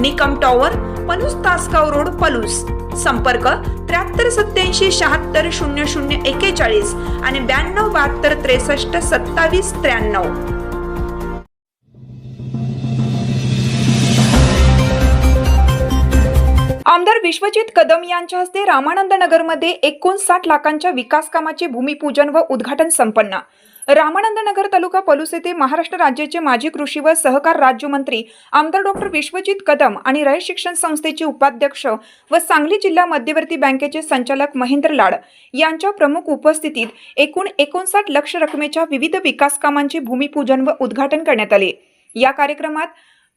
Nikam tower Palus Tasgaon road Palus. संपर्क त्र्याहत्तर सत्याऐंशी शहात्तर शून्य शून्य एकेचाळीस आणि ब्याण्णव बहात्तर त्रेसष्ट सत्तावीस त्र्याण्णव. आमदार विश्वजित कदम यांच्या हस्ते रामानंद नगरमध्ये एकोणसाठ लाखांच्या विकास कामाचे भूमिपूजन व उद्घाटन संपन्न. रामानंदनगर तालुका पलूस येथे महाराष्ट्र राज्याचे माजी कृषी व सहकार राज्यमंत्री आमदार डॉक्टर विश्वजित कदम आणि रयत शिक्षण संस्थेचे उपाध्यक्ष व सांगली जिल्हा मध्यवर्ती बँकेचे संचालक महेंद्र लाड यांच्या प्रमुख उपस्थितीत एकूण एकोणसाठ लक्ष रकमेच्या विविध विकास कामांचे भूमिपूजन व उद्घाटन करण्यात आले. या कार्यक्रमात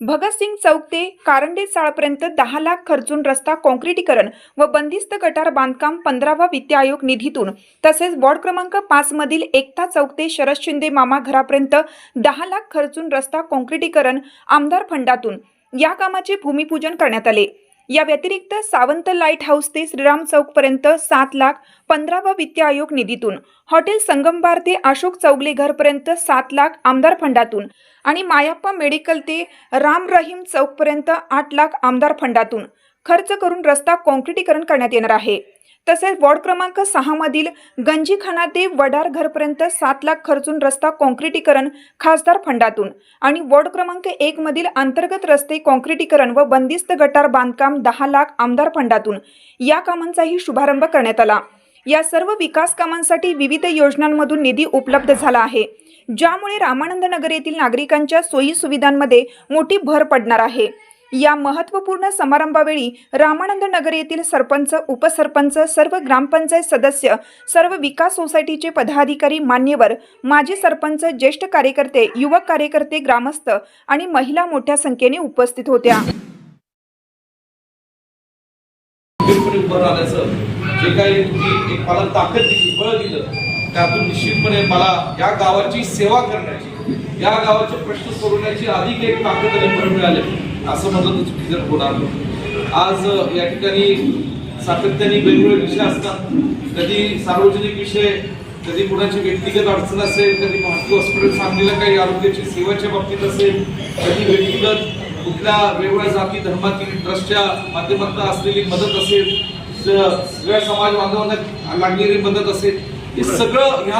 भगतसिंग चौक ते कारंडे चाळपर्यंत दहा लाख खर्चून रस्ता काँक्रिटीकरण व बंदिस्त गटार बांधकाम पंधरावा वित्त आयोग निधीतून. तसेच वॉर्ड क्रमांक पाच मधील एकता चौक ते शरद शिंदे मामा घरापर्यंत दहा लाख खर्चून रस्ता काँक्रिटीकरण आमदार फंडातून. या कामाचे भूमिपूजन करण्यात आले. या व्यतिरिक्त सावंत लाइट हाऊस ते श्रीराम चौकपर्यंत सात लाख पंधरावा वित्त आयोग निधीतून हॉटेल संगमबार ते अशोक चौगले घरपर्यंत सात लाख आमदार फंडातून आणि मायाप्पा मेडिकल ते राम रहीम चौकपर्यंत आठ लाख आमदार फंडातून. खर्च करून रस्ता कॉन्क्रिटीकरण करण्यात येणार आहे. तसेच वॉर्ड क्रमांक सहामधील गंजीखाना ते वडार घरपर्यंत सात लाख खर्चून रस्ता काँक्रिटीकरण खासदार फंडातून आणि वॉर्ड क्रमांक एक मधील अंतर्गत रस्ते काँक्रिटीकरण व बंदिस्त गटार बांधकाम दहा लाख आमदार फंडातून या कामांचाही शुभारंभ करण्यात आला. या सर्व विकास कामांसाठी विविध योजनांमधून निधी उपलब्ध झाला आहे ज्यामुळे रामानंद नगर येथील नागरिकांच्या सोयी सुविधांमध्ये मोठी भर पडणार आहे. या महत्त्वपूर्ण समारंभावेळी रामानंद नगर येथील सरपंच उपसरपंच सर्व ग्रामपंचायत सदस्य सर्व विकास सोसायटीचे पदाधिकारी मान्यवर माजी सरपंच ज्येष्ठ कार्यकर्ते युवक कार्यकर्ते ग्रामस्थ आणि महिला मोठ्या संख्येने उपस्थित होत्या. जे काही तुम्ही एक मला ताकद दिली बळ दिलं त्यातून निश्चितपणे मला या गावाची सेवा करण्याची या गावाचे प्रश्न सोडवण्याची अधिक एक ताकद मिळाली. असं म्हणलं तर चुकीचं होणार नाही. आज या ठिकाणी सातत्याने वेगवेगळे विषय असतात कधी सार्वजनिक विषय कधी कुणाची व्यक्तिगत अडचण असेल कधी महत्त्व हॉस्पिटल सांगलीला काही आरोग्याची सेवेच्या बाबतीत असेल कधी व्यक्तिगत कुठल्या वेगवेगळ्या जाती धर्मातील ट्रस्टच्या माध्यमातून असलेली मदत असेल सगळ्या समाज बांधवांना लागलेली मदत असेल हे सगळं ह्या